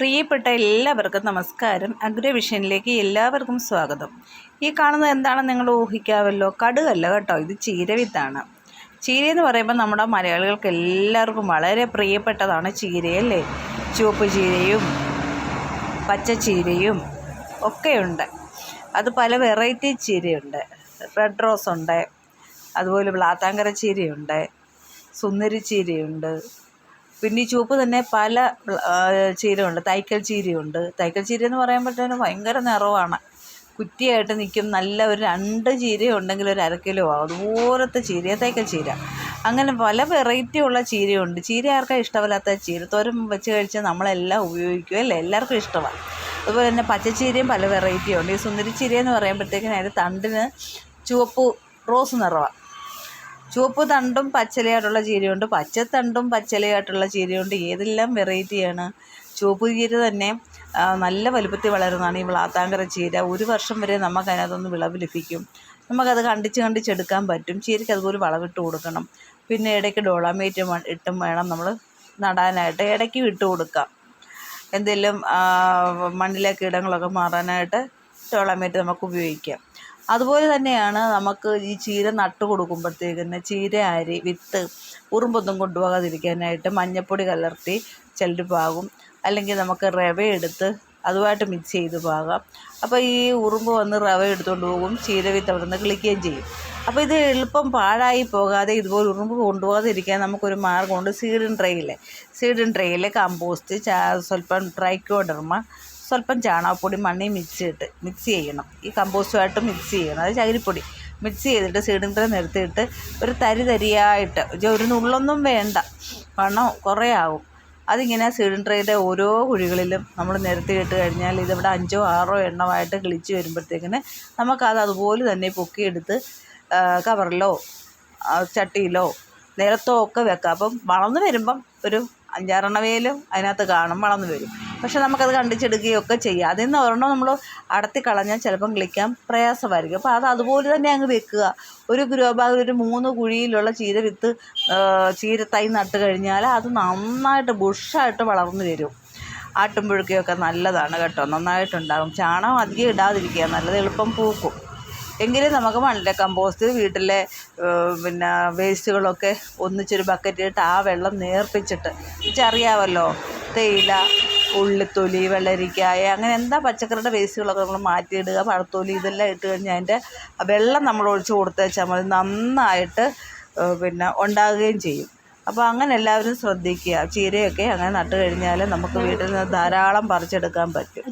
പ്രിയപ്പെട്ട എല്ലാവർക്കും നമസ്കാരം. അഗ്രവിഷനിലേക്ക് എല്ലാവർക്കും സ്വാഗതം. ഈ കാണുന്നത് എന്താണെന്ന് നിങ്ങൾ ഊഹിക്കാവല്ലോ കടുകല്ല കേട്ടോ ഇത് ചീരവിത്താണ് ചീര എന്ന് പറയുമ്പോൾ നമ്മുടെ മലയാളികൾക്ക് എല്ലാവർക്കും വളരെ പ്രിയപ്പെട്ടതാണ് ചീരയല്ലേ? ചുവപ്പ് ചീരയും പച്ച ചീരയും ഒക്കെയുണ്ട്. അത് പല വെറൈറ്റി ചീരയുണ്ട്. റെഡ് റോസ് ഉണ്ട്. അതുപോലെ ബ്ലാത്താങ്കര ചീരയുണ്ട്. സുന്ദരി ചീരയുണ്ട്. പിന്നെ ഈ ചുവപ്പ് തന്നെ പല ചീരയുണ്ട്. തൈക്കൽ ചീരയുണ്ട്. തൈക്കൽ ചീര എന്ന് പറയുമ്പോഴത്തേനും ഭയങ്കര നിറവാണ്. കുറ്റിയായിട്ട് നിൽക്കും. നല്ല ഒരു രണ്ട് ചീര ഉണ്ടെങ്കിൽ ഒരു അര കിലോ ആവും. അതുപോലത്തെ ചീര തൈക്കൽ ചീര. അങ്ങനെ പല വെറൈറ്റി ഉള്ള ചീരയുണ്ട്. ചീര ആർക്കാണ് ഇഷ്ടമല്ലാത്ത ചീര? തോരം വെച്ച് കഴിച്ചാൽ നമ്മളെല്ലാം ഉപയോഗിക്കും അല്ലേ? എല്ലാവർക്കും ഇഷ്ടമാണ്. അതുപോലെ തന്നെ പച്ചച്ചീരയും പല വെറൈറ്റി ഉണ്ട്. ഈ സുന്ദരി ചീര എന്ന് പറയുമ്പോഴത്തേക്കിനും അതിന്റെ തണ്ടിന് ചുവപ്പ് റോസ് നിറമാണ് ചുവപ്പ് തണ്ടും പച്ചിലയായിട്ടുള്ള ചീരയുണ്ട്. പച്ചത്തണ്ടും പച്ചിലയായിട്ടുള്ള ചീരയുണ്ട്. ഏതെല്ലാം വെറൈറ്റിയാണ്? ചുവപ്പ് ചീര തന്നെ നല്ല വലുപ്പത്തിൽ വളരുന്നതാണ് ഈ വിളാത്താങ്കര ചീര. ഒരു വർഷം വരെ നമുക്ക് അതിനകത്തൊന്ന് വിളവ് ലഭിക്കും. നമുക്കത് കണ്ടിച്ച് കണ്ടിച്ചെടുക്കാൻ പറ്റും. ചീരയ്ക്ക് അതുപോലെ വളവിട്ട് കൊടുക്കണം. പിന്നെ ഇടയ്ക്ക് ഡോളാമേറ്റ് ഇട്ടും വേണം നമ്മൾ നടാനായിട്ട്. ഇടയ്ക്ക് ഇട്ട് കൊടുക്കാം. എന്തെങ്കിലും മണ്ണിലെ കീടങ്ങളൊക്കെ മാറാനായിട്ട് ഡോളാമേറ്റ് നമുക്ക് ഉപയോഗിക്കാം. അതുപോലെ തന്നെയാണ് നമുക്ക് ഈ ചീര നട്ട് കൊടുക്കുമ്പോഴത്തേക്കിന് ചീര അരി വിത്ത് ഉറുമ്പൊന്നും കൊണ്ടുപോകാതിരിക്കാനായിട്ട് മഞ്ഞപ്പൊടി കലർത്തി ചിലർ പാകും. അല്ലെങ്കിൽ നമുക്ക് റവ എടുത്ത് അതുമായിട്ട് മിക്സ് ചെയ്ത് പാകാം. അപ്പോൾ ഈ ഉറുമ്പ് വന്ന് റവ എടുത്തുകൊണ്ട് പോകും ചീര വിത്ത് അവിടെ നിന്ന് കിളിക്കുകയും ചെയ്യും. അപ്പോൾ ഇത് എളുപ്പം പാഴായി പോകാതെ ഇതുപോലെ ഉറുമ്പ് കൊണ്ടുപോകാതിരിക്കാൻ നമുക്കൊരു മാർഗമുണ്ട്. സീഡിൻ ട്രേയിൽ സീഡിൻ ട്രേയിൽ കമ്പോസ്റ്റ് സ്വല്പം ട്രൈക്കോഡർമ സ്വല്പം ചാണകപ്പൊടി മണ്ണി മിക്സ് ചെയ്തിട്ട് മിക്സ് ചെയ്യണം. ഈ കമ്പോസ്റ്റുമായിട്ട് മിക്സ് ചെയ്യണം. അത് ചകിരിപ്പൊടി. മിക്സ് ചെയ്തിട്ട് സീഡിൻ നിർത്തിയിട്ട് ഒരു തരി തരിയായിട്ട് ഒരു നുള്ളൊന്നും വേണ്ട. കാരണം കുറേ ആവും അതിങ്ങനെ സിലിണ്ടറിന്റെ ഓരോ കുഴികളിലും നമ്മൾ നിരത്തിയിട്ട് കഴിഞ്ഞാൽ ഇതിവിടെ അഞ്ചോ ആറോ എണ്ണമായിട്ട് കിളിച്ച് വരുമ്പോഴത്തേക്കിന് നമുക്കത് അതുപോലെ തന്നെ പൊക്കിയെടുത്ത് കവറിലോ ചട്ടിയിലോ നിലത്തോ ഒക്കെ വെക്കാം. അപ്പം വളർന്നു വരുമ്പം ഒരു അഞ്ചാറെണ്ണവേലും അതിനകത്ത് കാണും വളർന്നു വരും. പക്ഷെ നമുക്കത് കണ്ടിച്ചെടുക്കുകയൊക്കെ ചെയ്യാം. അതിൽ നിന്ന് ഒരെണ്ണം നമ്മൾ അടത്തി കളഞ്ഞാൽ ചിലപ്പം കിളിക്കാൻ പ്രയാസമായിരിക്കും. അപ്പോൾ അത് അതുപോലെ തന്നെ അങ്ങ് വെക്കുക. ഒരു ഗ്രോ ബാഗിൽ ഒരു മൂന്ന് കുഴിയിലുള്ള ചീര വിത്ത് ചീരത്തൈ നട്ട് കഴിഞ്ഞാൽ അത് നന്നായിട്ട് ബുഷായിട്ട് വളർന്നു വരും. ആട്ടുമ്പുഴുക്കയൊക്കെ നല്ലതാണ് കേട്ടോ. നന്നായിട്ടുണ്ടാകും ചാണകം അധികം ഇടാതിരിക്കുക. നല്ലത് എളുപ്പം പൂക്കും. എങ്കിലും നമുക്ക് മണ്ണിലെ കമ്പോസ്റ്റ് വീട്ടിലെ പിന്നെ വേസ്റ്റുകളൊക്കെ ഒന്നിച്ചൊരു ബക്കറ്റിലിട്ട് ആ വെള്ളം നേർപ്പിച്ചിട്ട് അറിയാമല്ലോ തേയില ഉള്ളിത്തൊലി വെള്ളരിക്കായ അങ്ങനെ എന്താ പച്ചക്കറിയുടെ വേസ്റ്റുകളൊക്കെ നമ്മൾ മാറ്റിയിടുക പഴത്തൊലി ഇതെല്ലാം ഇട്ട് കഴിഞ്ഞാൽ അതിന്റെ വെള്ളം നമ്മൾ ഒഴിച്ച് കൊടുത്തേച്ചാൽ മതി. നന്നായിട്ട് പിന്നെ ഉണ്ടാകുകയും ചെയ്യും. അപ്പോൾ അങ്ങനെ എല്ലാവരും ശ്രദ്ധിക്കുക. ചീരയൊക്കെ അങ്ങനെ നട്ട് കഴിഞ്ഞാൽ നമുക്ക് വീട്ടിൽ നിന്ന് ധാരാളം പറിച്ചെടുക്കാൻ പറ്റും.